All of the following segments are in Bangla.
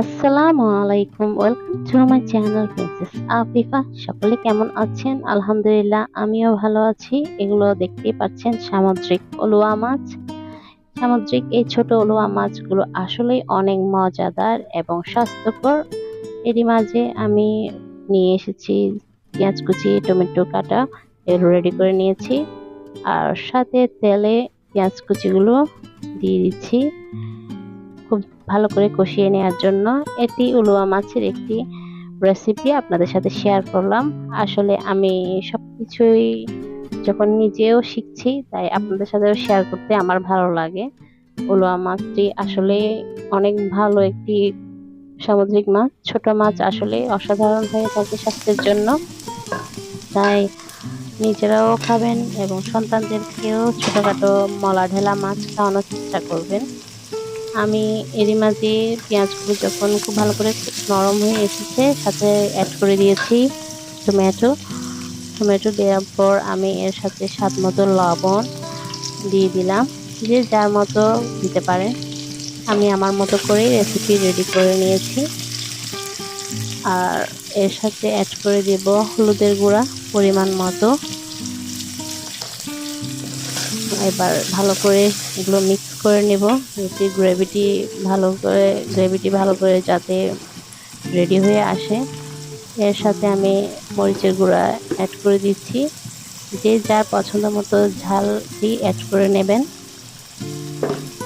আসসালামু আলাইকুম welcome to my channel princess Afifa সকলে কেমন আছেন? আলহামদুলিল্লাহ, আমিও ভালো আছি। এগুলো দেখতেই পাচ্ছেন সামুদ্রিক অলুয়া মাছ। সামুদ্রিক এই ছোট অলুয়া মাছগুলো আসলেই অনেক মজাদার এবং স্বাস্থ্যকর। এরই মাঝে আমি নিয়ে এসেছি পেঁয়াজ কুচি, টমেটো কাটা, এগুলো রেডি করে নিয়েছি। আর সাথে তেলে পেঁয়াজ কুচিগুলো দিয়ে দিচ্ছি। খুব ভালো করে কষিয়ে নেওয়ার জন্য এটি উলুয়া মাছের একটি রেসিপি আপনাদের সাথে শেয়ার করলাম। আসলে আমি সব কিছুই যখন নিজেও শিখছি, তাই আপনাদের সাথেও শেয়ার করতে আমার ভালো লাগে। উলুয়া মাছটি আসলে অনেক ভালো একটি সামুদ্রিক মাছ। ছোট মাছ আসলে অসাধারণ হয়ে থাকে স্বাস্থ্যের জন্য। তাই নিজেরাও খাবেন এবং সন্তানদেরকেও ছোটোখাটো মলা ঢেলা মাছ খাওয়ানোর চেষ্টা করবেন। আমি এরই মাঝে পেঁয়াজগুলো যখন খুব ভালো করে নরম হয়ে এসেছে, সাথে অ্যাড করে দিয়েছি টমেটো টমেটো দেওয়ার পর আমি এর সাথে স্বাদ মতো লবণ দিয়ে দিলাম। যে যার মতো দিতে পারেন আমি আমার মতো করে রেসিপি রেডি করে নিয়েছি। আর এর সাথে অ্যাড করে দেব হলুদের গুঁড়া পরিমাণ মতো। এবার ভালো করে এগুলো মিক্স করে নেব। এটি গ্রেভিটি ভালো করে গ্রেভিটি ভালো করে যাতে রেডি হয়ে আসে। এর সাথে আমি মরিচের গুঁড়া অ্যাড করে দিচ্ছি। যে যার পছন্দ মতো ঝালটি অ্যাড করে নেবেন।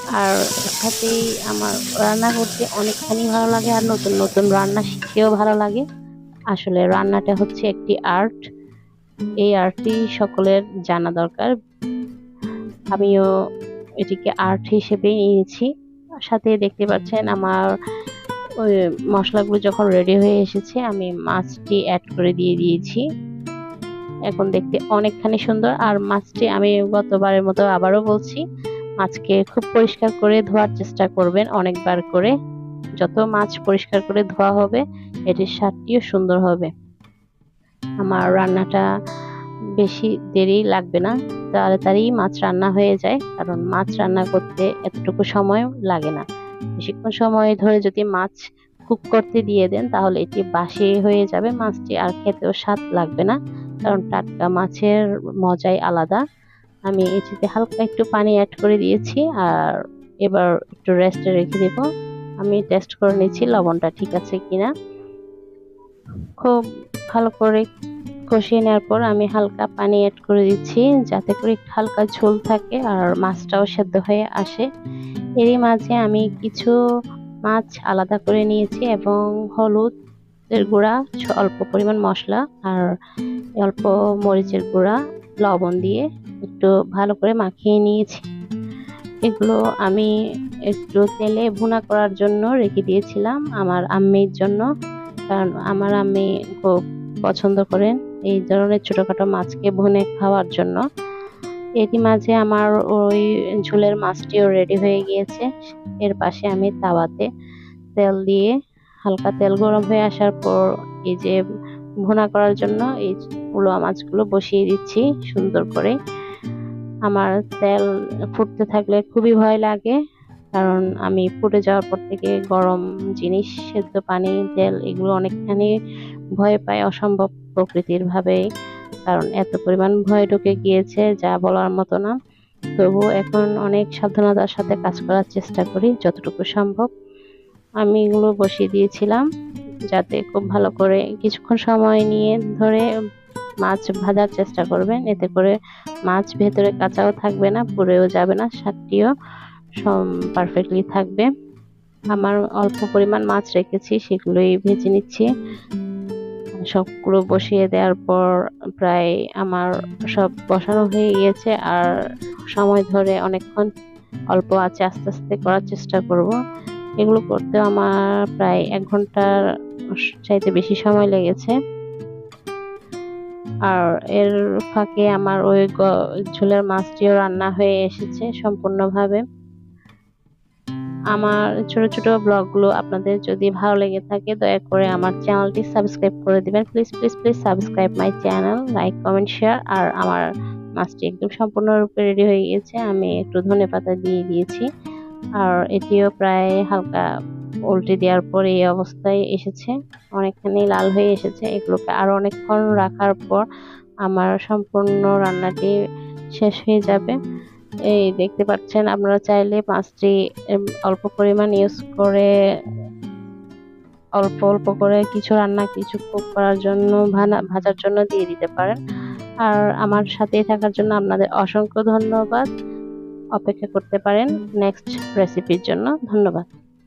আর সাথেই আমার রান্না করতে অনেকখানি ভালো লাগে আর নতুন নতুন রান্না শিখতেও ভালো লাগে। আসলে রান্নাটা হচ্ছে একটি আর্ট এই আর্টটি সকলের জানা দরকার। আমিও এটিকে আর্ট হিসেবে নিয়েছি। সাথে দেখতে পাচ্ছেন আমার ওই মশলাগুলো যখন রেডি হয়ে এসেছে, আমি মাছটি অ্যাড করে দিয়ে দিয়েছি। এখন দেখতে অনেকখানি সুন্দর। আর মাছটি আমি গতবারের মতো আবারও বলছি, মাছকে খুব পরিষ্কার করে ধোয়ার চেষ্টা করবেন অনেকবার করে। যত মাছ পরিষ্কার করে ধোয়া হবে, এটির স্বাদটিও সুন্দর হবে। আমার রান্নাটা বেশি দেরি লাগবে না। তাড়াতাড়ি মাছ রান্না হয়ে যায়, কারণ মাছ রান্না করতে এতটুকু সময় লাগে না। বেশিক্ষণ সময় ধরে যদি মাছ কুক করতে দিয়ে দেন, তাহলে এটি বাসি হয়ে যাবে মাছটি, আর খেতেও স্বাদ লাগবে না, কারণ টাটকা মাছের মজাই আলাদা। আমি এটিতে হালকা একটু পানি অ্যাড করে দিয়েছি, আর এবার একটু রেস্টে রেখে দেব। আমি টেস্ট করে নিচ্ছি লবণটা ঠিক আছে কিনা। খুব ভালো করে কষিয়ে নেওয়ার পর আমি হালকা পানি অ্যাড করে দিচ্ছি, যাতে করে একটু হালকা ঝোল থাকে আর মাছটাও সেদ্ধ হয়ে আসে। এরই মাঝে আমি কিছু মাছ আলাদা করে নিয়েছি এবং হলুদের গুঁড়া অল্প পরিমাণ মশলা আর অল্প মরিচের গুঁড়া, লবণ দিয়ে একটু ভালো করে মাখিয়ে নিয়েছি। এগুলো আমি একটু তেলে ভুনা করার জন্য রেখে দিয়েছিলাম আমার আম্মির জন্য, কারণ আমার আম্মি খুব পছন্দ করেন। এই ধরনের ছোটোখাটো মাছকে ভুনে খাওয়ার জন্য। এরই মাঝে আমার ওই ঝোলের মাছটিও রেডি হয়ে গিয়েছে। এর পাশে আমি তাওয়াতে তেল দিয়ে হালকা তেল গরম হয়ে আসার পর এই যে ভুনা করার জন্য এই উলোয়া মাছগুলো বসিয়ে দিচ্ছি সুন্দর করে। আমার তেল ফুটতে থাকলে খুবই ভয় লাগে, কারণ আমি ফুটে যাওয়ার পর থেকে গরম জিনিস, সেদ্ধ পানি, তেল এগুলো অনেকখানি ভয় পাই অসম্ভব প্রকৃতির ভাবে, কারণ এত পরিমাণ ভয় ঢুকে গিয়েছে যা বলার মতো না। তবু এখন অনেক সাবধানতার সাথে কাজ করার চেষ্টা করি যতটুকু সম্ভব। আমি এগুলো বসিয়ে দিয়েছিলাম যাতে খুব ভালো করে কিছুক্ষণ সময় নিয়ে ধরে মাছ ভাজার চেষ্টা করবেন। এতে করে মাছ ভেতরে কাঁচাও থাকবে না, পুড়েও যাবে না স্বাদটিও পারফেক্টলি থাকবে। আমার অল্প পরিমাণ মাছ রেখেছি, সেগুলোই ভেজে নিচ্ছি। সবগুলো বসিয়ে দেওয়ার পর প্রায় আমার সব বসানো হয়ে গিয়েছে আর সময় ধরে অনেকক্ষণ অল্প আছে, আস্তে আস্তে করার চেষ্টা করব। এগুলো করতে আমার প্রায় এক ঘণ্টার চাইতে বেশি সময় লেগেছে। আর এর ফাঁকে আমার ওই ঝোলের মাছটিও রান্না হয়ে এসেছে সম্পূর্ণভাবে। আমার ছোট ছোট ব্লগগুলো আপনাদের যদি ভালো লেগে থাকে, দয়া করে আমার চ্যানেলটি সাবস্ক্রাইব করে দিবেন। Please please please subscribe my channel, like, comment, share. আর আমার মাছটি একদম সম্পূর্ণরূপে রেডি হয়ে গিয়েছে। আমি একটু ধনে পাতা দিয়ে দিয়েছি। আর এটিও প্রায় হালকা উল্টে দেওয়ার পর এই অবস্থায় এসেছে। অনেকখানি লাল হয়ে এসেছে। এগুলোকে আরও অনেকক্ষণ রাখার পর আমার সম্পূর্ণ রান্নাটি শেষ হয়ে যাবে। এই দেখতে পাচ্ছেন, আপনারা চাইলে পাঁচটি অল্প পরিমাণ ইউজ করে, অল্প অল্প করে কিছু রান্না, কিছু কুক করার জন্য ভাজার জন্য দিয়ে দিতে পারেন। আর আমার সাথে থাকার জন্য আপনাদের অসংখ্য ধন্যবাদ। অপেক্ষা করতে পারেন নেক্সট রেসিপির জন্য। ধন্যবাদ।